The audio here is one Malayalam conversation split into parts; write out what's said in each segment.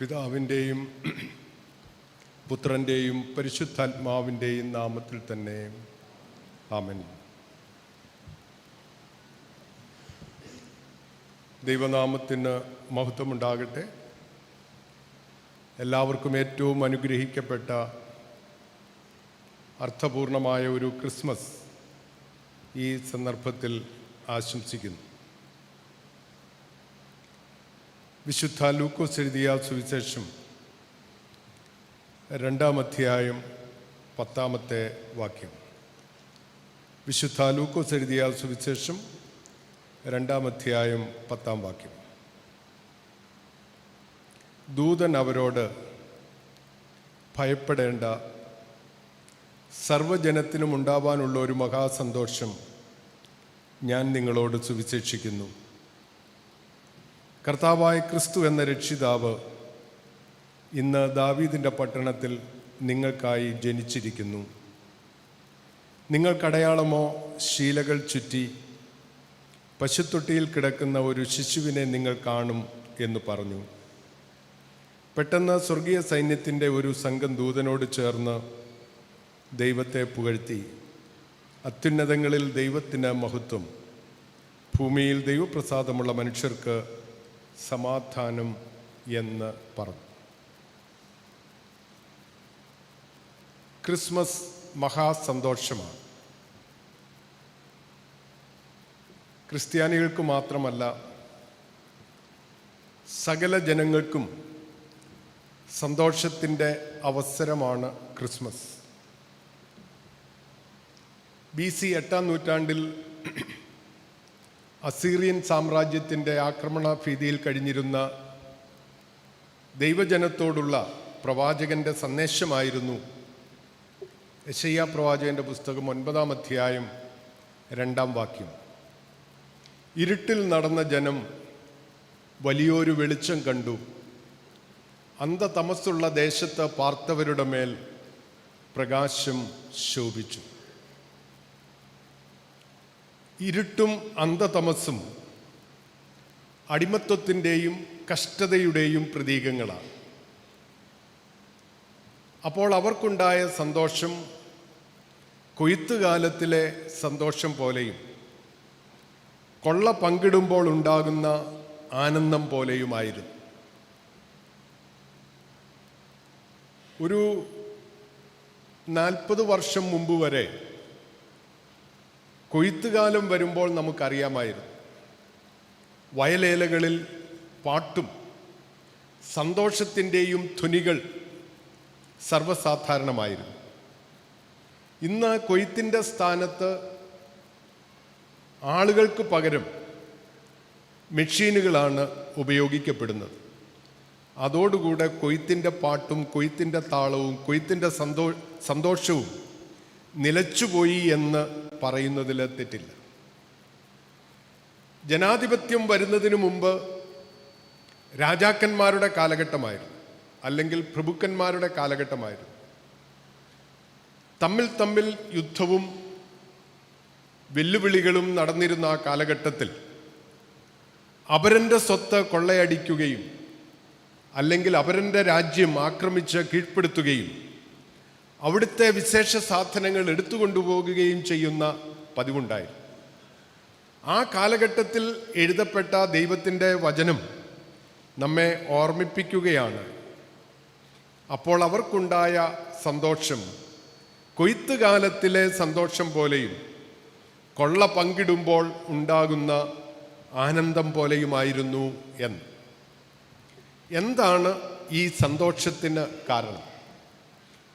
പിതാവിന്റെയും പുത്രന്റെയും പരിശുദ്ധാത്മാവിന്റെയും നാമത്തിൽ തന്നെ. ആമൻ. ദൈവനാമത്തിന് മഹത്വമുണ്ടാകട്ടെ. എല്ലാവർക്കും ഏറ്റവും അനുഗ്രഹിക്കപ്പെട്ട അർത്ഥപൂർണമായ ഒരു ക്രിസ്മസ് ഈ സന്ദർഭത്തിൽ ആശംസിക്കുന്നു. വിശുദ്ധ ലൂക്കോസ് എഴുതിയ സുവിശേഷം രണ്ടാം അധ്യായം പത്താമത്തെ വാക്യം. വിശുദ്ധ ലൂക്കോസ് എഴുതിയ സുവിശേഷം രണ്ടാം അധ്യായം പത്താം വാക്യം. ദൂതൻ അവരോട് ഭയപ്പെടേണ്ട. സർവജനത്തിനും ഉണ്ടാവാനുള്ള ഒരു മഹാസന്തോഷം ഞാൻ നിങ്ങളോട് സുവിശേഷിക്കുന്നു. കർത്താവായ ക്രിസ്തു എന്ന രക്ഷിതാവ് ഇന്ന് ദാവീദിന്റെ പട്ടണത്തിൽ നിങ്ങൾക്കായി ജനിച്ചിരിക്കുന്നു. നിങ്ങൾക്കടയാളമോ ശീലകൾ ചുറ്റി പശുത്തൊട്ടിയിൽ കിടക്കുന്ന ഒരു ശിശുവിനെ നിങ്ങൾ കാണും എന്ന് പറഞ്ഞു. പെട്ടെന്ന് സ്വർഗീയ സൈന്യത്തിന്റെ ഒരു സംഘം ദൂതനോട് ചേർന്ന് ദൈവത്തെ പുകഴ്ത്തി. അത്യുന്നതങ്ങളിൽ ദൈവത്തിന് മഹത്വം. ഭൂമിയിൽ ദൈവപ്രസാദമുള്ള മനുഷ്യർക്ക് സമാധാനം എന്ന് പറഞ്ഞു. ക്രിസ്മസ് മഹാസന്തോഷമാണ്. ക്രിസ്ത്യാനികൾക്ക് മാത്രമല്ല സകല ജനങ്ങൾക്കും സന്തോഷത്തിന്റെ അവസരമാണ് ക്രിസ്മസ്. ബി സി എട്ടാം നൂറ്റാണ്ടിൽ അസീറിയൻ സാമ്രാജ്യത്തിന്റെ ആക്രമണ ഭീതിയിൽ കഴിഞ്ഞിരുന്ന ദൈവജനത്തോടുള്ള പ്രവാചകന്റെ സന്ദേശമായിരുന്നു യശയ്യ പ്രവാചകന്റെ പുസ്തകം ഒൻപതാം അധ്യായം രണ്ടാം വാക്യം. ഇരുട്ടിൽ നടന്ന ജനം വലിയൊരു വെളിച്ചം കണ്ടു. അന്ധതമസ്സുള്ള ദേശത്ത് പാർത്തവരുടെ മേൽ പ്രകാശം ശോഭിച്ചു. ഇരുട്ടും അന്ധതമസ്സും അടിമത്വത്തിന്റെയും കഷ്ടതയുടെയും പ്രതീകങ്ങളാണ്. അപ്പോൾ അവർക്കുണ്ടായ സന്തോഷം കൊയ്ത്തുകാലത്തിലെ സന്തോഷം പോലെയും കൊള്ള പങ്കിടുമ്പോൾ ഉണ്ടാകുന്ന ആനന്ദം പോലെയുമായിരുന്നു. ഒരു നാൽപ്പത് വർഷം മുമ്പ് വരെ കൊയ്ത്തുകാലം വരുമ്പോൾ നമുക്കറിയാമായിരുന്നു. വയലേലകളിൽ പാട്ടും സന്തോഷത്തിന്റെയും ധുനികൾ സർവസാധാരണമായിരുന്നു. ഇന്ന് കൊയ്ത്തിന്റെ സ്ഥാനത്ത് ആളുകൾക്ക് പകരം മെഷീനുകളാണ് ഉപയോഗിക്കപ്പെടുന്നത്. അതോടുകൂടെ കൊയ്ത്തിന്റെ പാട്ടും കൊയ്ത്തിന്റെ താളവും കൊയ്ത്തിന്റെ സന്തോ സന്തോഷവും നിലച്ചുപോയി എന്ന് പറയുന്നതിൽ തെറ്റില്ല. ജനാധിപത്യം വരുന്നതിന് മുമ്പ് രാജാക്കന്മാരുടെ കാലഘട്ടമായിരുന്നു. അല്ലെങ്കിൽ പ്രഭുക്കന്മാരുടെ കാലഘട്ടമായിരുന്നു. തമ്മിൽ തമ്മിൽ യുദ്ധവും വെല്ലുവിളികളും നടന്നിരുന്ന ആ കാലഘട്ടത്തിൽ അപരന്റെ സ്വത്ത് കൊള്ളയടിക്കുകയും അല്ലെങ്കിൽ അപരന്റെ രാജ്യം ആക്രമിച്ച് കീഴ്പ്പെടുത്തുകയും അവിടുത്തെ വിശേഷ സാധനങ്ങൾ എടുത്തുകൊണ്ടുപോകുകയും ചെയ്യുന്ന പതിവുണ്ടായി ആ കാലഘട്ടത്തിൽ എഴുതപ്പെട്ട ദൈവത്തിന്റെ വചനം നമ്മെ ഓർമ്മിപ്പിക്കുകയാണ്. അപ്പോൾ അവർക്കുണ്ടായ സന്തോഷം കൊയ്ത്തുകാലത്തിലെ സന്തോഷം പോലെയും കൊള്ള പങ്കിടുമ്പോൾ ഉണ്ടാകുന്ന ആനന്ദം പോലെയുമായിരുന്നു എന്ന്. എന്താണ് ഈ സന്തോഷത്തിന് കാരണം?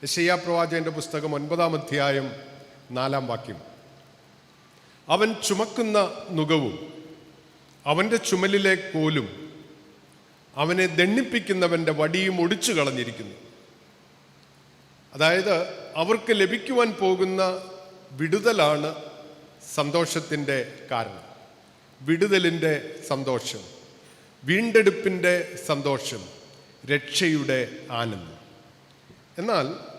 യശയ്യാ പ്രവാചകന്റെ പുസ്തകം ഒൻപതാം അധ്യായം നാലാം വാക്യം. അവൻ ചുമക്കുന്ന നുകവും അവന്റെ ചുമലിലെ കോലും അവനെ ദണ്ണിപ്പിക്കുന്നവന്റെ വടിയും ഒടിച്ചു കളഞ്ഞിരിക്കുന്നു. അതായത് അവർക്ക് ലഭിക്കുവാൻ പോകുന്ന വിടുതലാണ് സന്തോഷത്തിന്റെ കാരണം. വിടുതലിന്റെ സന്തോഷം വീണ്ടെടുപ്പിന്റെ സന്തോഷം രക്ഷയുടെ ആനന്ദം. എന്നാൽ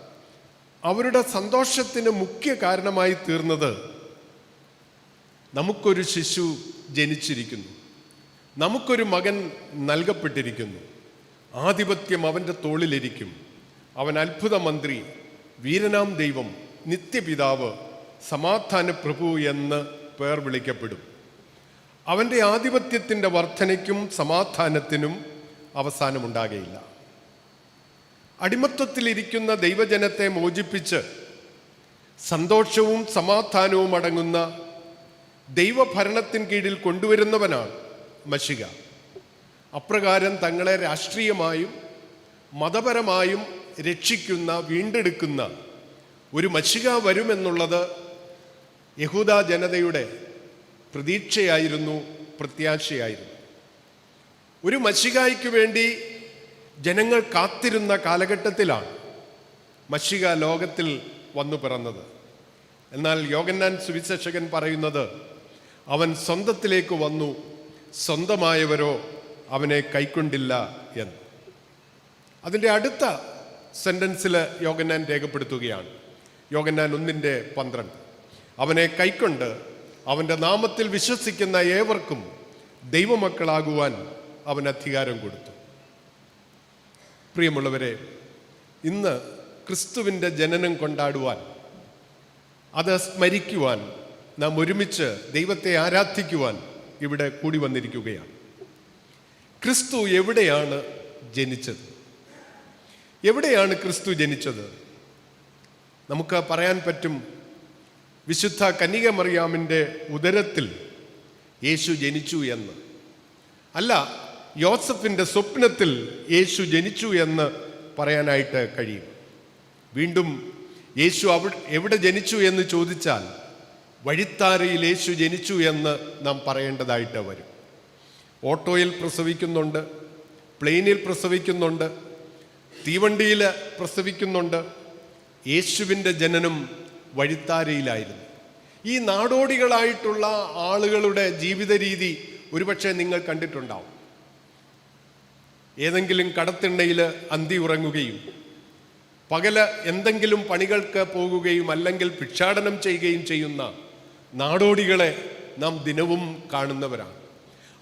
അവരുടെ സന്തോഷത്തിന് മുഖ്യ കാരണമായി തീർന്നത് നമുക്കൊരു ശിശു ജനിച്ചിരിക്കുന്നു. നമുക്കൊരു മകൻ നൽകപ്പെട്ടിരിക്കുന്നു. ആധിപത്യം അവന്റെ തോളിലിരിക്കും. അവൻ അത്ഭുത മന്ത്രി വീരനാം ദൈവം നിത്യപിതാവ് സമാധാന പ്രഭു എന്ന് പേർ വിളിക്കപ്പെടും. അവന്റെ ആധിപത്യത്തിന്റെ വർധനയ്ക്കും സമാധാനത്തിനും അവസാനമുണ്ടാകയില്ല. അടിമത്വത്തിലിരിക്കുന്ന ദൈവജനത്തെ മോചിപ്പിച്ച് സന്തോഷവും സമാധാനവും അടങ്ങുന്ന ദൈവഭരണത്തിൻ കീഴിൽ കൊണ്ടുവരുന്നവനാണ് മഷിക. അപ്രകാരം തങ്ങളെ രാഷ്ട്രീയമായും മതപരമായും രക്ഷിക്കുന്ന വീണ്ടെടുക്കുന്ന ഒരു മഷിക വരുമെന്നുള്ളത് യഹൂദ ജനതയുടെ പ്രതീക്ഷയായിരുന്നു പ്രത്യാശയായിരുന്നു. ഒരു മഷികായ്ക്ക് വേണ്ടി ജനങ്ങൾ കാത്തിരുന്ന കാലഘട്ടത്തിലാണ് മഷിക ലോകത്തിൽ വന്നു പിറന്നത്. എന്നാൽ യോഗന്നാൻ സുവിശേഷകൻ പറയുന്നത് അവൻ സ്വന്തത്തിലേക്ക് വന്നു സ്വന്തമായവരോ അവനെ കൈക്കൊണ്ടില്ല എന്ന്. അതിന്റെ അടുത്ത സെന്റൻസിൽ യോഗന്നാൻ രേഖപ്പെടുത്തുകയാണ്. യോഗന്നാൻ ഒന്നിന്റെ പന്ത്രണ്ട്. അവനെ കൈക്കൊണ്ട് അവന്റെ നാമത്തിൽ വിശ്വസിക്കുന്ന ഏവർക്കും ദൈവമക്കളാകുവാൻ അവൻ അധികാരം കൊടുത്തു. പ്രിയമുള്ളവരെ ഇന്ന് ക്രിസ്തുവിന്റെ ജനനം കൊണ്ടാടുവാൻ അത് സ്മരിക്കുവാൻ നാം ഒരുമിച്ച് ദൈവത്തെ ആരാധിക്കുവാൻ ഇവിടെ കൂടി വന്നിരിക്കുകയാണ്. ക്രിസ്തു എവിടെയാണ് ജനിച്ചത്? എവിടെയാണ് ക്രിസ്തു ജനിച്ചത്? നമുക്ക് പറയാൻ പറ്റും വിശുദ്ധ കന്യക മറിയാമിന്റെ ഉദരത്തിൽ യേശു ജനിച്ചു എന്ന്. അല്ല യോസഫിന്റെ സ്വപ്നത്തിൽ യേശു ജനിച്ചു എന്ന് പറയാനായിട്ട് കഴിയും. വീണ്ടും യേശു അവ എവിടെ ജനിച്ചു എന്ന് ചോദിച്ചാൽ വഴിത്താരയിൽ യേശു ജനിച്ചു എന്ന് നാം പറയേണ്ടതായിട്ട് വരും. ഓട്ടോയിൽ പ്രസവിക്കുന്നുണ്ട് പ്ലെയിനിൽ പ്രസവിക്കുന്നുണ്ട് തീവണ്ടിയിൽ പ്രസവിക്കുന്നുണ്ട് യേശുവിന്റെ ജനനം വഴിത്താരയിലായിരുന്നു. ഈ നാടോടികളായിട്ടുള്ള ആളുകളുടെ ജീവിത രീതി ഒരുപക്ഷെ നിങ്ങൾ കണ്ടിട്ടുണ്ടാവും. ഏതെങ്കിലും കടത്തിണ്ണയിൽ അന്തി ഉറങ്ങുകയും പകൽ എന്തെങ്കിലും പണികൾക്ക് പോകുകയും അല്ലെങ്കിൽ ഭിക്ഷാടനം ചെയ്യുകയും ചെയ്യുന്ന നാടോടികളെ നാം ദിനവും കാണുന്നവരാണ്.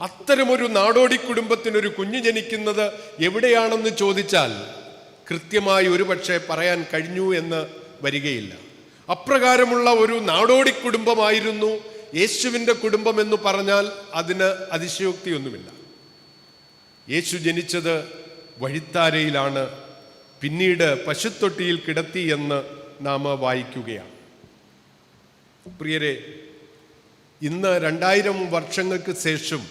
അത്തരമൊരു നാടോടി കുടുംബത്തിനൊരു കുഞ്ഞു ജനിക്കുന്നത് എവിടെയാണെന്ന് ചോദിച്ചാൽ കൃത്യമായി ഒരുപക്ഷെ പറയാൻ കഴിഞ്ഞു എന്ന് വരികയില്ല. അപ്രകാരമുള്ള ഒരു നാടോടി കുടുംബമായിരുന്നു യേശുവിന്റെ കുടുംബം എന്ന് പറഞ്ഞാൽ അതിന് അതിശയോക്തിയൊന്നുമില്ല. യേശു ജനിച്ചത് വഴിത്താരയിലാണ്. പിന്നീട് പശുത്തൊട്ടിയിൽ കിടത്തി എന്ന് നാം വായിക്കുകയാണ്. പ്രിയരെ ഇന്ന് രണ്ടായിരം വർഷങ്ങൾക്ക് ശേഷം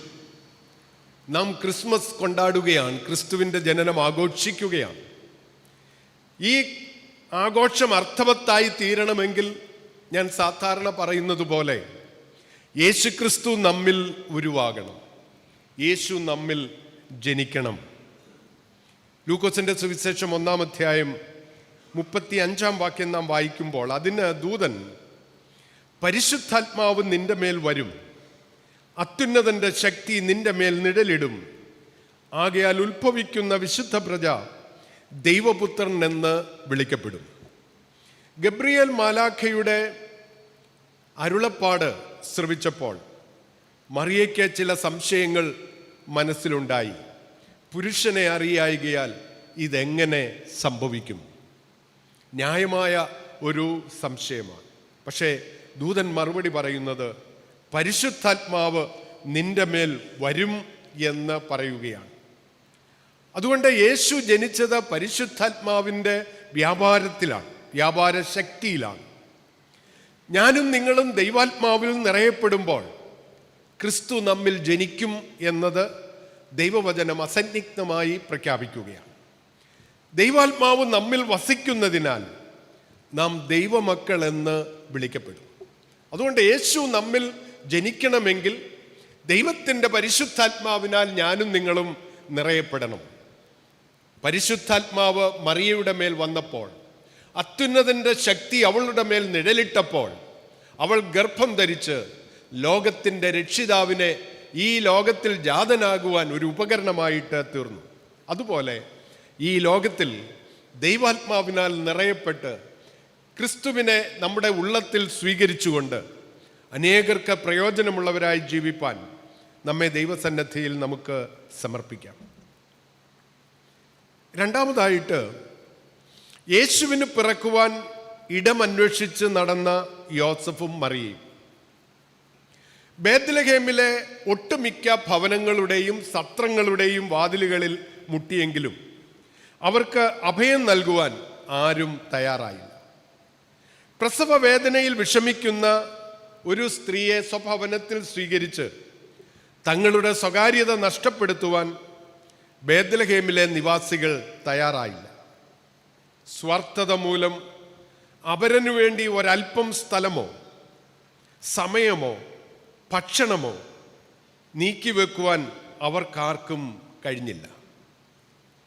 നാം ക്രിസ്മസ് കൊണ്ടാടുകയാണ് ക്രിസ്തുവിന്റെ ജനനം ആഘോഷിക്കുകയാണ്. ഈ ആഘോഷം അർത്ഥവത്തായി തീരണമെങ്കിൽ ഞാൻ സാധാരണ പറയുന്നത് പോലെ യേശുക്രിസ്തു നമ്മിൽ ഉരുവാകണം. യേശു നമ്മിൽ ജനിക്കണം. ലൂക്കോസിന്റെ സുവിശേഷം ഒന്നാം അധ്യായം മുപ്പത്തി അഞ്ചാം വാക്യം നാം വായിക്കുമ്പോൾ അതിന് ദൂതൻ പരിശുദ്ധാത്മാവ് നിന്റെ മേൽ വരും. അത്യുന്നതന്റെ ശക്തി നിന്റെ മേൽ നിഴലിടും. ആകയാൽ ഉത്ഭവിക്കുന്ന വിശുദ്ധ പ്രജ ദൈവപുത്രൻ എന്ന് വിളിക്കപ്പെടും. ഗബ്രിയേൽ മാലാഖയുടെ അരുളപ്പാട് ശ്രവിച്ചപ്പോൾ മറിയയ്ക്ക് ചില സംശയങ്ങൾ മനസ്സിലുണ്ടായി. പുരുഷനെ അറിയായികയാൽ ഇതെങ്ങനെ സംഭവിക്കും? ന്യായമായ ഒരു സംശയമാണ്. പക്ഷേ ദൂതൻ മറുപടി പറയുന്നത് പരിശുദ്ധാത്മാവ് നിന്റെ മേൽ വരും എന്ന് പറയുകയാണ്. അതുകൊണ്ട് യേശു ജനിച്ചത് പരിശുദ്ധാത്മാവിന്റെ വ്യാപാരത്തിലാണ് വ്യാപാര ശക്തിയിലാണ് ഞാനും നിങ്ങളും ദൈവാത്മാവിൽ നിറയപ്പെടുമ്പോൾ ക്രിസ്തു നമ്മിൽ ജനിക്കും എന്നത് ദൈവവചനം അസന്നിഗ്ധമായി പ്രഖ്യാപിക്കുകയാണ്. ദൈവാത്മാവ് നമ്മിൽ വസിക്കുന്നതിനാൽ നാം ദൈവമക്കൾ എന്ന് വിളിക്കപ്പെടും. അതുകൊണ്ട് യേശു നമ്മിൽ ജനിക്കണമെങ്കിൽ ദൈവത്തിന്റെ പരിശുദ്ധാത്മാവിനാൽ ഞാനും നിങ്ങളും നിറയപ്പെടണം. പരിശുദ്ധാത്മാവ് മറിയയുടെ മേൽ വന്നപ്പോൾ അത്യുന്നതന്റെ ശക്തി അവളുടെ മേൽ നിഴലിട്ടപ്പോൾ അവൾ ഗർഭം ധരിച്ച് ലോകത്തിന്റെ രക്ഷിതാവിനെ ഈ ലോകത്തിൽ ജാതനാകുവാൻ ഒരു ഉപകരണമായിട്ട് തീർന്നു. അതുപോലെ ഈ ലോകത്തിൽ ദൈവാത്മാവിനാൽ നിറയപ്പെട്ട് ക്രിസ്തുവിനെ നമ്മുടെ ഉള്ളത്തിൽ സ്വീകരിച്ചുകൊണ്ട് അനേകർക്ക് പ്രയോജനമുള്ളവരായി ജീവിപ്പാൻ നമ്മെ ദൈവസന്നദ്ധിയിൽ നമുക്ക് സമർപ്പിക്കാം. രണ്ടാമതായിട്ട് യേശുവിന് പിറക്കുവാൻ ഇടമന്വേഷിച്ച് നടന്ന യോസഫും മറിയയും. ബേദ്ലഹേമിലെ ഒട്ടുമിക്ക ഭവനങ്ങളുടെയും സത്രങ്ങളുടെയും വാതിലുകളിൽ മുട്ടിയെങ്കിലും അവർക്ക് അഭയം നൽകുവാൻ ആരും തയ്യാറായില്ല. പ്രസവ വേദനയിൽ വിഷമിക്കുന്ന ഒരു സ്ത്രീയെ സ്വഭവനത്തിൽ സ്വീകരിച്ച് തങ്ങളുടെ സ്വകാര്യത നഷ്ടപ്പെടുത്തുവാൻ ബേദ്ലഹേമിലെ നിവാസികൾ തയ്യാറായില്ല. സ്വാർത്ഥത മൂലം അവരനു വേണ്ടി ഒരൽപ്പം സ്ഥലമോ സമയമോ ഭക്ഷണമോ നീക്കിവെക്കുവാൻ അവർക്കാർക്കും കഴിഞ്ഞില്ല.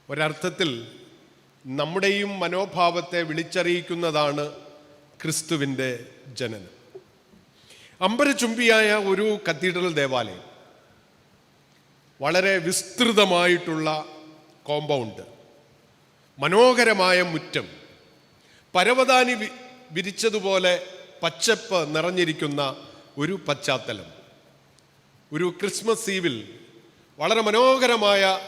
ഒരർത്ഥത്തിൽ നമ്മുടെയും മനോഭാവത്തെ വിളിച്ചറിയിക്കുന്നതാണ് ക്രിസ്തുവിന്റെ ജനനം. അമ്പരചുംബിയായ ഒരു കത്തീഡ്രൽ ദേവാലയം വളരെ വിസ്തൃതമായിട്ടുള്ള കോമ്പൗണ്ട് മനോഹരമായ മുറ്റം പരവതാനി വിരിച്ചതുപോലെ പച്ചപ്പ് നിറഞ്ഞിരിക്കുന്ന ഒരു പശ്ചാത്തലം. ഒരു ക്രിസ്മസ് ഈവിൽ വളരെ മനോഹരമായ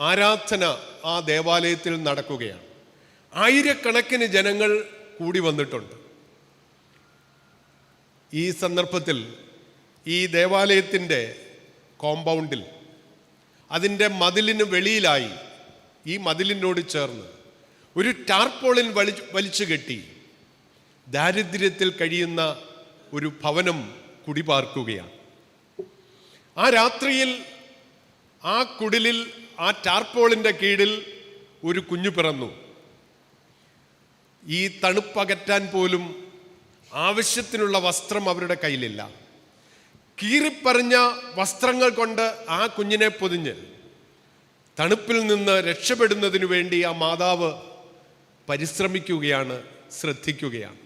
ആരാധന ആ ദേവാലയത്തിൽ നടക്കുകയാണ്. ആയിരക്കണക്കിന് ജനങ്ങൾ കൂടി വന്നിട്ടുണ്ട്. ഈ സന്ദർഭത്തിൽ ഈ ദേവാലയത്തിന്റെ കോമ്പൗണ്ടിൽ അതിന്റെ മതിലിന് വെളിയിലായി ഈ മതിലിനോട് ചേർന്ന് ഒരു ടാർപോളിൻ വലിച്ചു വലിച്ചു കെട്ടി ദാരിദ്ര്യത്തിൽ കഴിയുന്ന ഒരു ഭവനം കുടിപാർക്കുകയാണ്. ആ രാത്രിയിൽ ആ കുടിലിൽ ആ ടാർപോളിന്റെ കീഴിൽ ഒരു കുഞ്ഞു പിറന്നു. ഈ തണുപ്പകറ്റാൻ പോലും ആവശ്യത്തിനുള്ള വസ്ത്രം അവരുടെ കയ്യിലില്ല. കീറിപ്പറിഞ്ഞ വസ്ത്രങ്ങൾ കൊണ്ട് ആ കുഞ്ഞിനെ പൊതിഞ്ഞ് തണുപ്പിൽ നിന്ന് രക്ഷപ്പെടുന്നതിനു വേണ്ടി ആ മാതാവ് പരിശ്രമിക്കുകയാണ് ശ്രദ്ധിക്കുകയാണ്.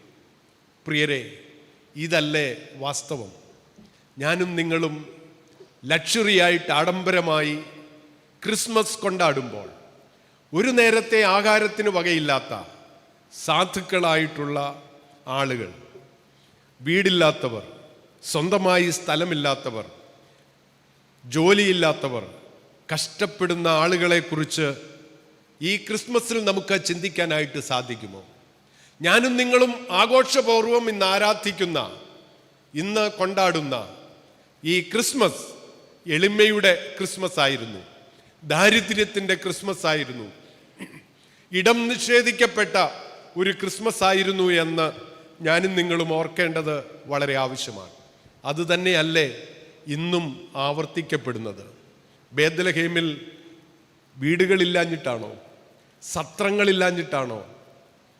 പ്രിയരെ ഇതല്ലേ വാസ്തവം. ഞാനും നിങ്ങളും ലക്ഷറിയായിട്ട് ആഡംബരമായി ക്രിസ്മസ് കൊണ്ടാടുമ്പോൾ ഒരു നേരത്തെ ആഹാരത്തിന് വകയില്ലാത്ത സാധുക്കളായിട്ടുള്ള ആളുകൾ വീടില്ലാത്തവർ സ്വന്തമായി സ്ഥലമില്ലാത്തവർ ജോലിയില്ലാത്തവർ കഷ്ടപ്പെടുന്ന ആളുകളെക്കുറിച്ച് ഈ ക്രിസ്മസിൽ നമുക്ക് ചിന്തിക്കാനായിട്ട് സാധിക്കുമോ? ഞാനും നിങ്ങളും ആഘോഷപൂർവം ഇന്ന് ആരാധിക്കുന്ന ഇന്ന് കൊണ്ടാടുന്ന ഈ ക്രിസ്മസ് എളിമയുടെ ക്രിസ്മസ് ആയിരുന്നു. ദാരിദ്ര്യത്തിന്റെ ക്രിസ്മസ് ആയിരുന്നു. ഇടം നിഷേധിക്കപ്പെട്ട ഒരു ക്രിസ്മസ് ആയിരുന്നു എന്ന് ഞാനും നിങ്ങളും ഓർക്കേണ്ടത് വളരെ ആവശ്യമാണ്. അതുതന്നെയല്ലേ ഇന്നും ആവർത്തിക്കപ്പെടുന്നത്. ബേദലഹേമിൽ വീടുകളില്ലാഞ്ഞിട്ടാണോ? സത്രങ്ങളില്ലാഞ്ഞിട്ടാണോ?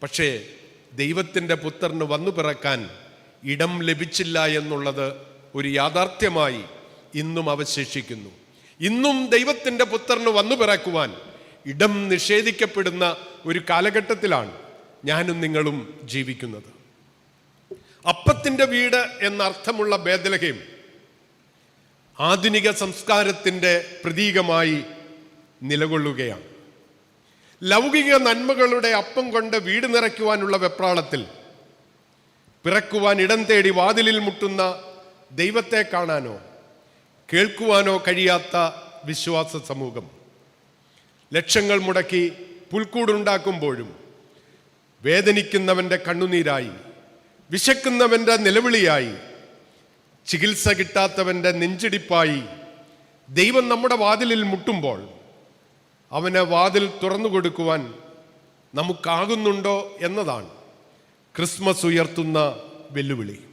പക്ഷേ ദൈവത്തിന്റെ പുത്രന് വന്നു പിറക്കാൻ ഇടം ലഭിച്ചില്ല എന്നുള്ളത് ഒരു യാഥാർത്ഥ്യമായി ഇന്നും അവശേഷിക്കുന്നു. ഇന്നും ദൈവത്തിന്റെ പുത്രന് വന്നു പിറക്കുവാൻ ഇടം നിഷേധിക്കപ്പെടുന്ന ഒരു കാലഘട്ടത്തിലാണ് ഞാനും നിങ്ങളും ജീവിക്കുന്നത്. അപ്പത്തിന്റെ വീട് എന്നർത്ഥമുള്ള ഭേദലഹയും ആധുനിക സംസ്കാരത്തിന്റെ പ്രതീകമായി നിലകൊള്ളുകയാണ്. ലൗകിക നന്മകളുടെ അപ്പം കൊണ്ട് വീട് നിറയ്ക്കുവാനുള്ള വെപ്രാളത്തിൽ പിറക്കുവാൻ ഇടം തേടി വാതിലിൽ മുട്ടുന്ന ദൈവത്തെ കാണാനോ കേൾക്കുവാനോ കഴിയാത്ത വിശ്വാസ സമൂഹം. ലക്ഷങ്ങൾ മുടക്കി പുൽക്കൂടുണ്ടാക്കുമ്പോഴും വേദനിക്കുന്നവന്റെ കണ്ണുനീരായി വിശക്കുന്നവന്റെ നിലവിളിയായി ചികിത്സ കിട്ടാത്തവന്റെ നെഞ്ചിടിപ്പായി ദൈവം നമ്മുടെ വാതിലിൽ മുട്ടുമ്പോൾ അവന് വാതിൽ തുറന്നു കൊടുക്കുവാൻ നമുക്കാകുന്നുണ്ടോ എന്നതാണ്. ക്രിസ്മസ് ഉയർത്തുന്ന വെല്ലുവിളി.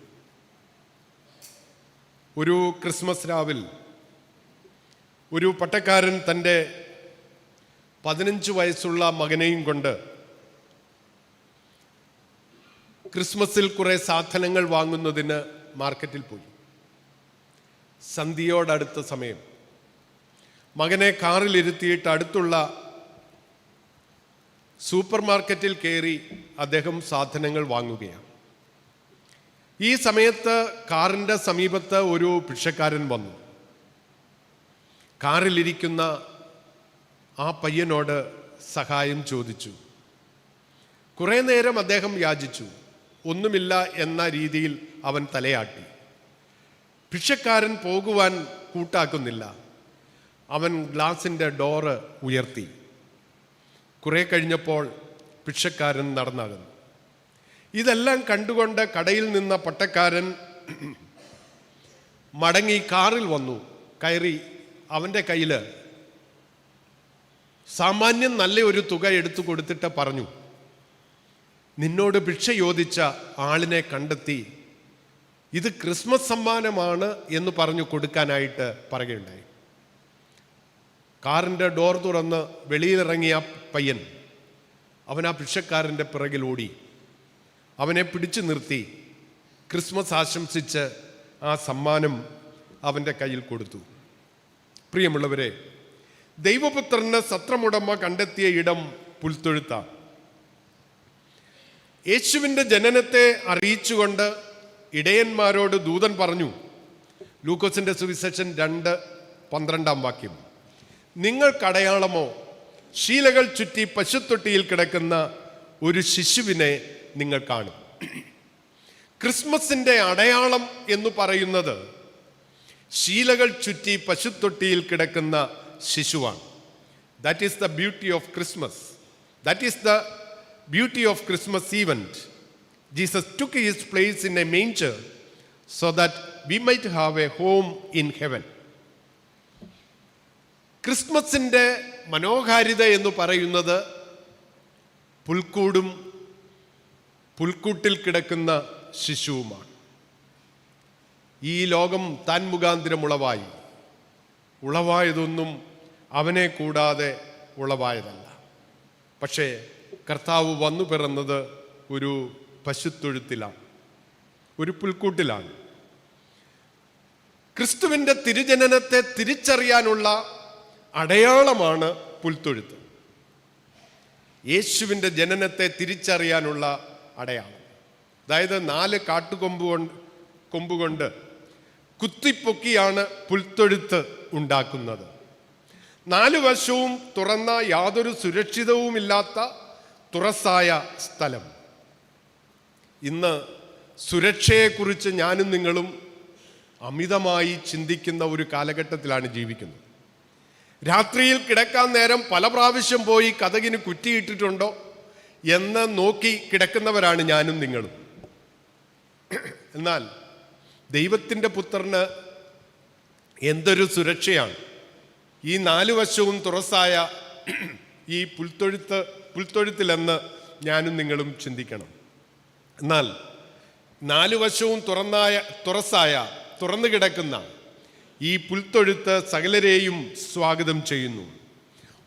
ഒരു ക്രിസ്മസ് രാവിൽ ഒരു പട്ടക്കാരൻ തന്റെ പതിനഞ്ച് വയസ്സുള്ള മകനെയും കൊണ്ട് ക്രിസ്മസിൽ കുറേ സാധനങ്ങൾ വാങ്ങുന്നതിന് മാർക്കറ്റിൽ പോയി. സന്ധ്യയോടടുത്ത സമയം. മകനെ കാറിലിരുത്തിയിട്ട് അടുത്തുള്ള സൂപ്പർ മാർക്കറ്റിൽ കയറി അദ്ദേഹം സാധനങ്ങൾ വാങ്ങുകയാണ്. ഈ സമയത്ത് കാറിന്റെ സമീപത്ത് ഒരു ഭിക്ഷക്കാരൻ വന്നു. കാറിലിരിക്കുന്ന ആ പയ്യനോട് സഹായം ചോദിച്ചു. കുറേ നേരം അദ്ദേഹം യാചിച്ചു. ഒന്നുമില്ല എന്ന രീതിയിൽ അവൻ തലയാട്ടി. ഭിക്ഷക്കാരൻ പോകുവാൻ കൂട്ടാക്കുന്നില്ല. അവൻ ഗ്ലാസിന്റെ ഡോറ് ഉയർത്തി. കുറെ കഴിഞ്ഞപ്പോൾ ഭിക്ഷക്കാരൻ നടന്നകന്നു. ഇതെല്ലാം കണ്ടുകൊണ്ട് കടയിൽ നിന്ന പട്ടക്കാരൻ മടങ്ങി കാറിൽ വന്നു. കയറി അവന്റെ കയ്യിൽ സാമാന്യം നല്ല ഒരു തുക എടുത്തു കൊടുത്തിട്ട് പറഞ്ഞു നിന്നോട് ഭിക്ഷ യോജിച്ച ആളിനെ കണ്ടെത്തി. ഇത് ക്രിസ്മസ് സമ്മാനമാണ് എന്ന് പറഞ്ഞു കൊടുക്കാനായിട്ട് പറയുകയുണ്ടായി. കാറിന്റെ ഡോർ തുറന്ന് വെളിയിലിറങ്ങിയ പയ്യൻ. അവൻ ആ ഭിക്ഷക്കാരന്റെ പിറകിൽ ഓടി. അവനെ പിടിച്ചു നിർത്തി. ക്രിസ്മസ് ആശംസിച്ച് ആ സമ്മാനം അവന്റെ കയ്യിൽ കൊടുത്തു. പ്രിയമുള്ളവരെ ദൈവപുത്രന് സത്രമുടമ കണ്ടെത്തിയ ഇടം പുൽത്തൊഴുത്താണ് യേശുവിന്റെ ജനനത്തെ അറിയിച്ചുകൊണ്ട് ഇടയന്മാരോട് ദൂതൻ പറഞ്ഞു. ലൂക്കോസിന്റെ സുവിശേഷൻ രണ്ട് പന്ത്രണ്ടാം വാക്യം. നിങ്ങൾക്കടയാളമോ ശീലകൾ ചുറ്റി പശുത്തൊട്ടിയിൽ കിടക്കുന്ന ഒരു ശിശുവിനെ നിങ്ങൾ കാണും. ക്രിസ്മസിന്റെ അടയാളം എന്ന് പറയുന്നത് ശീലകൾ ചുറ്റി പശുത്തൊട്ടിയിൽ കിടക്കുന്ന ശിശുവാണ്. That is the beauty of Christmas that is the beauty of Christmas event Jesus took his place in a manger so that we might have a home in heaven ക്രിസ്മസിന്റെ മനോഹാരിത എന്ന് പറയുന്നത് പുൽക്കൂടും പുൽക്കൂട്ടിൽ കിടക്കുന്ന ശിശുവുമാണ്. ഈ ലോകം താൻ മുഖാന്തിരമുളവായി. ഉളവായതൊന്നും അവനെ കൂടാതെ ഉളവായതല്ല. പക്ഷേ കർത്താവ് വന്നു പിറന്നത് ഒരു പശുത്തൊഴുത്തിലാണ് ഒരു പുൽക്കൂട്ടിലാണ്. ക്രിസ്തുവിന്റെ തിരുജനനത്തെ തിരിച്ചറിയാനുള്ള അടയാളമാണ് പുൽത്തൊഴുത്ത്. യേശുവിന്റെ ജനനത്തെ തിരിച്ചറിയാനുള്ള അടയാളം. അതായത് നാല് കാട്ടുകൊമ്പ് കൊണ്ട് കൊമ്പുകൊണ്ട് കുത്തിപ്പൊക്കിയാണ് പുൽത്തൊഴുത്ത് ഉണ്ടാക്കുന്നത്. നാല് വശവും തുറന്ന യാതൊരു സുരക്ഷിതവുമില്ലാത്ത തുറസായ സ്ഥലം. ഇന്ന് സുരക്ഷയെക്കുറിച്ച് ഞാനും നിങ്ങളും അമിതമായി ചിന്തിക്കുന്ന ഒരു കാലഘട്ടത്തിലാണ് ജീവിക്കുന്നത്. രാത്രിയിൽ കിടക്കാൻ നേരം പല പ്രാവശ്യം പോയി കഥകിന് കുറ്റിയിട്ടിട്ടുണ്ടോ എന്ന് നോക്കി കിടക്കുന്നവരാണ് ഞാനും നിങ്ങളും. എന്നാൽ ദൈവത്തിന്റെ പുത്രന് എന്തൊരു സുരക്ഷയാണ്. ഈ നാലു വശവും തുറസായ ഈ പുൽത്തൊഴുത്ത് പുൽത്തൊഴുത്തിലെന്ന് ഞാനും നിങ്ങളും ചിന്തിക്കണം. എന്നാൽ നാലു വശവും തുറന്നായ തുറസായ തുറന്നു കിടക്കുന്ന ഈ പുൽത്തൊഴുത്ത് സകലരെയും സ്വാഗതം ചെയ്യുന്നു.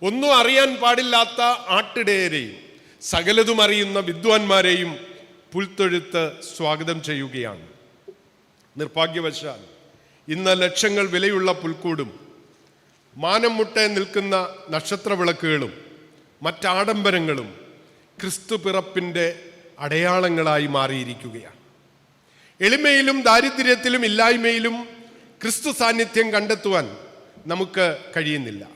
ഒന്നും അറിയാൻ പാടില്ലാത്ത ആട്ടിടയരെയും സകലതും അറിയുന്ന വിദ്വാൻമാരെയും പുൽത്തൊഴുത്ത് സ്വാഗതം ചെയ്യുകയാണ്. നിർഭാഗ്യവശാൽ ഇന്ന് ലക്ഷങ്ങൾ വിലയുള്ള പുൽക്കൂടും മാനം മുട്ടെ നിൽക്കുന്ന നക്ഷത്രവിളക്കുകളും മറ്റാഡംബരങ്ങളും ക്രിസ്തു പിറപ്പിന്റെ അടയാളങ്ങളായി മാറിയിരിക്കുകയാണ്. എളിമയിലും ദാരിദ്ര്യത്തിലും ഇല്ലായ്മയിലും ക്രിസ്തു സാന്നിധ്യം കണ്ടെത്തുവാൻ നമുക്ക് കഴിയുന്നില്ല.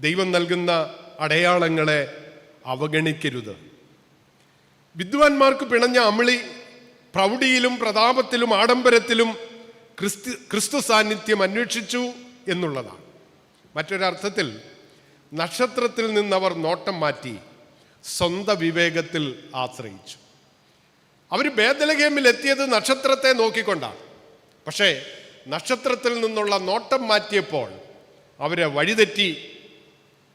ദൈവം നൽകുന്ന അടയാളങ്ങളെ അവഗണിക്കരുത്. വിദ്വാൻമാർക്ക് പിണഞ്ഞ അമിളി പ്രൗഢിയിലും പ്രതാപത്തിലും ആഡംബരത്തിലും ക്രിസ്തു ക്രിസ്തു സാന്നിധ്യം അന്വേഷിച്ചു എന്നുള്ളതാണ്. മറ്റൊരർത്ഥത്തിൽ നക്ഷത്രത്തിൽ നിന്നവർ നോട്ടം മാറ്റി സ്വന്ത വിവേകത്തിൽ ആശ്രയിച്ചു. അവർ ബേദലഗേമിൽ എത്തിയത് നക്ഷത്രത്തെ നോക്കിക്കൊണ്ടാണ്. പക്ഷേ നക്ഷത്രത്തിൽ നിന്നുള്ള നോട്ടം മാറ്റിയപ്പോൾ അവരെ വഴിതെറ്റി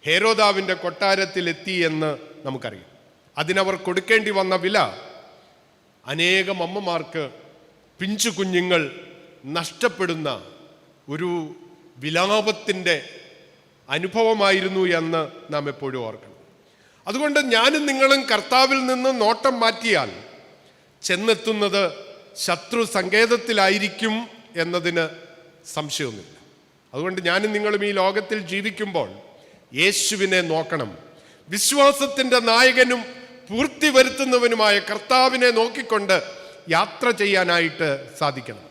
ഹേരോദാവിന്റെ കൊട്ടാരത്തിലെത്തി എന്ന് നമുക്കറിയാം. അതിനവർ കൊടുക്കേണ്ടി വന്ന വില അനേകം അമ്മമാർക്ക് പിഞ്ചു കുഞ്ഞുങ്ങൾ നഷ്ടപ്പെടുന്ന ഒരു വിലാപത്തിന്റെ അനുഭവമായിരുന്നു എന്ന് നാം എപ്പോഴും ഓർക്കണം. അതുകൊണ്ട് ഞാനും നിങ്ങളും കർത്താവിൽ നിന്ന് നോട്ടം മാറ്റിയാൽ ചെന്നെത്തുന്നത് ശത്രു സങ്കേതത്തിലായിരിക്കും എന്നതിന് സംശയമൊന്നുമില്ല. അതുകൊണ്ട് ഞാനും നിങ്ങളും ഈ ലോകത്തിൽ ജീവിക്കുമ്പോൾ യേശുവിനെ നോക്കണം. വിശ്വാസത്തിന്റെ നായകനും പൂർത്തി വരുത്തുന്നവനുമായ കർത്താവിനെ നോക്കിക്കൊണ്ട് യാത്ര ചെയ്യാനായിട്ട് സാധിക്കണം.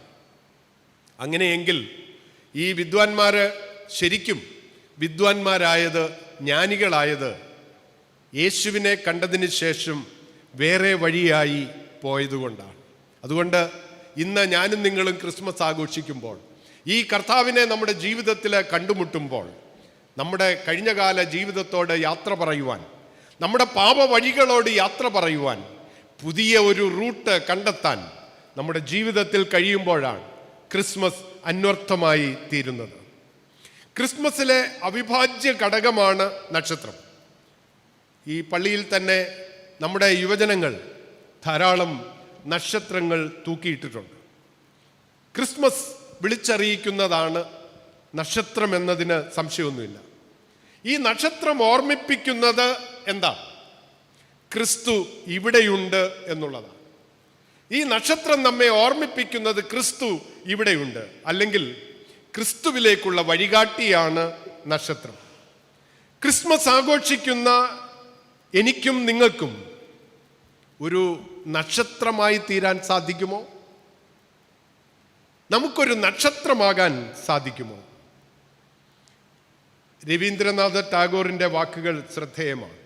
അങ്ങനെയെങ്കിൽ ഈ വിദ്വാൻമാർ ശരിക്കും വിദ്വാൻമാരായത് ജ്ഞാനികളായത് യേശുവിനെ കണ്ടതിന് ശേഷം വേറെ വഴിയായി പോയതുകൊണ്ടാണ്. അതുകൊണ്ട് ഇന്ന് ഞാനും നിങ്ങളും ക്രിസ്മസ് ആഘോഷിക്കുമ്പോൾ ഈ കർത്താവിനെ നമ്മുടെ ജീവിതത്തിൽ കണ്ടുമുട്ടുമ്പോൾ നമ്മുടെ കഴിഞ്ഞകാല ജീവിതത്തോട് യാത്ര പറയുവാൻ നമ്മുടെ പാപ വഴികളോട് യാത്ര പറയുവാൻ പുതിയ ഒരു റൂട്ട് കണ്ടെത്താൻ നമ്മുടെ ജീവിതത്തിൽ കഴിയുമ്പോഴാണ് ക്രിസ്മസ് അന്വർത്ഥമായി തീരുന്നത്. ക്രിസ്മസിലെ അവിഭാജ്യ ഘടകമാണ് നക്ഷത്രം. ഈ പള്ളിയിൽ തന്നെ നമ്മുടെ യുവജനങ്ങൾ ധാരാളം നക്ഷത്രങ്ങൾ തൂക്കിയിട്ടിട്ടുണ്ട്. ക്രിസ്മസ് വിളിച്ചറിയിക്കുന്നതാണ് നക്ഷത്രം എന്നതിന് സംശയമൊന്നുമില്ല. ഈ നക്ഷത്രം ഓർമ്മിപ്പിക്കുന്നത് എന്താ? ക്രിസ്തു ഇവിടെയുണ്ട് എന്നുള്ളതാണ്. ഈ നക്ഷത്രം നമ്മെ ഓർമ്മിപ്പിക്കുന്നത് ക്രിസ്തു ഇവിടെയുണ്ട്. അല്ലെങ്കിൽ ക്രിസ്തുവിലേക്കുള്ള വഴികാട്ടിയാണ് നക്ഷത്രം. ക്രിസ്മസ് ആഘോഷിക്കുന്ന എനിക്കും നിങ്ങൾക്കും ഒരു നക്ഷത്രമായി തീരാൻ സാധിക്കുമോ? നമുക്കൊരു നക്ഷത്രമാകാൻ സാധിക്കുമോ? രവീന്ദ്രനാഥ ടാഗോറിന്റെ വാക്കുകൾ ശ്രദ്ധേയമാണ്.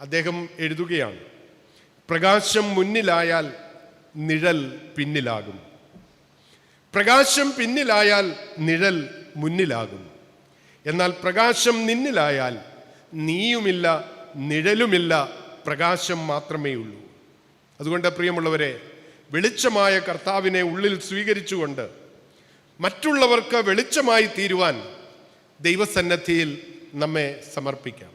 അദ്ദേഹം എഴുതുകയാണ് പ്രകാശം മുന്നിലായാൽ നിഴൽ പിന്നിലാകും. പ്രകാശം പിന്നിലായാൽ നിഴൽ മുന്നിലാകും. എന്നാൽ പ്രകാശം നിന്നിലായാൽ നീയുമില്ല നിഴലുമില്ല പ്രകാശം മാത്രമേ ഉള്ളൂ അതുകൊണ്ട് പ്രിയമുള്ളവരെ വെളിച്ചമായ കർത്താവിനെ ഉള്ളിൽ സ്വീകരിച്ചുകൊണ്ട് മറ്റുള്ളവർക്ക് വെളിച്ചമായി തീരുവാൻ ദൈവസന്നദ്ധിയിൽ നമ്മെ സമർപ്പിക്കാം.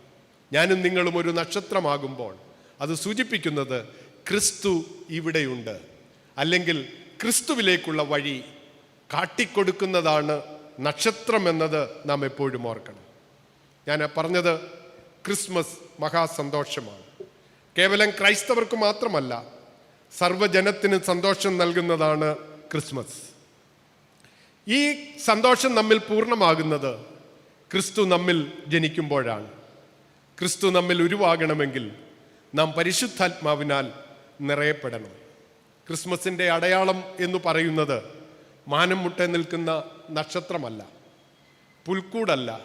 ഞാനും നിങ്ങളും ഒരു നക്ഷത്രമാകുമ്പോൾ അത് സൂചിപ്പിക്കുന്നത് ക്രിസ്തു ഇവിടെയുണ്ട്. അല്ലെങ്കിൽ ക്രിസ്തുവിലേക്കുള്ള വഴി കാട്ടിക്കൊടുക്കുന്നതാണ് നക്ഷത്രം എന്നത് നാം എപ്പോഴും ഓർക്കണം. ഞാൻ പറഞ്ഞത് ക്രിസ്മസ് മഹാസന്തോഷമാണ്. കേവലം ക്രൈസ്തവർക്ക് മാത്രമല്ല സർവജനത്തിന് സന്തോഷം നൽകുന്നതാണ് ക്രിസ്മസ്. ഈ സന്തോഷം നമ്മിൽ പൂർണമാകുന്നത് ക്രിസ്തു നമ്മിൽ ജനിക്കുമ്പോഴാണ്. ക്രിസ്തു നമ്മിൽ ഉരുവാകണമെങ്കിൽ നാം പരിശുദ്ധാത്മാവിനാൽ നിറയപ്പെടണം. ക്രിസ്മസിന്റെ അടയാളം എന്ന് പറയുന്നത് മാനം മുട്ട നിൽക്കുന്ന നക്ഷത്രമല്ല പുൽക്കൂടല്ല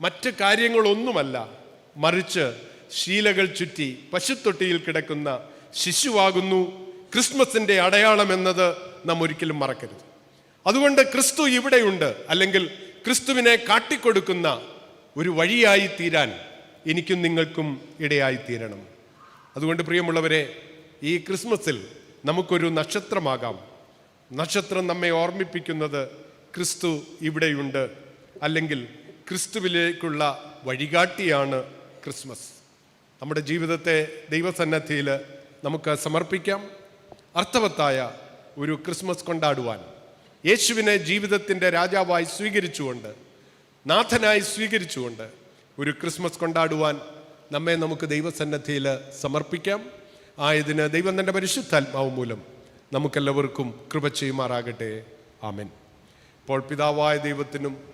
മറ്റ് കാര്യങ്ങളൊന്നുമല്ല മറിച്ച് ശീലകൾ ചുറ്റി പശുത്തൊട്ടിയിൽ കിടക്കുന്ന ശിശുവാകുന്നു. ക്രിസ്മസിന്റെ അടയാളം എന്നത് നാം ഒരിക്കലും മറക്കരുത്. അതുകൊണ്ട് ക്രിസ്തു ഇവിടെയുണ്ട്. അല്ലെങ്കിൽ ക്രിസ്തുവിനെ കാട്ടിക്കൊടുക്കുന്ന ഒരു വഴിയായി തീരാൻ എനിക്കും നിങ്ങൾക്കും ഇടയായി തീരണം. അതുകൊണ്ട് പ്രിയമുള്ളവരെ ഈ ക്രിസ്മസിൽ നമുക്കൊരു നക്ഷത്രമാകാം. നക്ഷത്രം നമ്മെ ഓർമ്മിപ്പിക്കുന്നത് ക്രിസ്തു ഇവിടെയുണ്ട്. അല്ലെങ്കിൽ ക്രിസ്തുവിലേക്കുള്ള വഴികാട്ടിയാണ് ക്രിസ്മസ്. നമ്മുടെ ജീവിതത്തെ ദൈവസന്നദ്ധിയിൽ നമുക്ക് സമർപ്പിക്കാം. അർത്ഥവത്തായ ഒരു ക്രിസ്മസ് കൊണ്ടാടുവാൻ യേശുവിനെ ജീവിതത്തിന്റെ രാജാവായി സ്വീകരിച്ചുകൊണ്ട് നാഥനായി സ്വീകരിച്ചുകൊണ്ട് ഒരു ക്രിസ്മസ് കൊണ്ടാടുവാൻ നമ്മെ നമുക്ക് ദൈവസന്നദ്ധിയിൽ സമർപ്പിക്കാം. ആയതിന് ദൈവം തന്റെ പരിശുദ്ധാത്മാവ് മൂലം നമുക്കെല്ലാവർക്കും കൃപ ചെയ്യുമാറാകട്ടെ. ആമൻ. ഇപ്പോൾ പിതാവായ ദൈവത്തിനും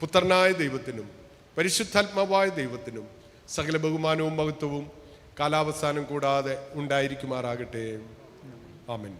പുത്രനായ ദൈവത്തിനും പരിശുദ്ധാത്മാവായ ദൈവത്തിനും സകല ബഹുമാനവും മഹത്വവും കാലാവസാനം കൂടാതെ ഉണ്ടായിരിക്കുമാറാകട്ടെ. ആമൻ.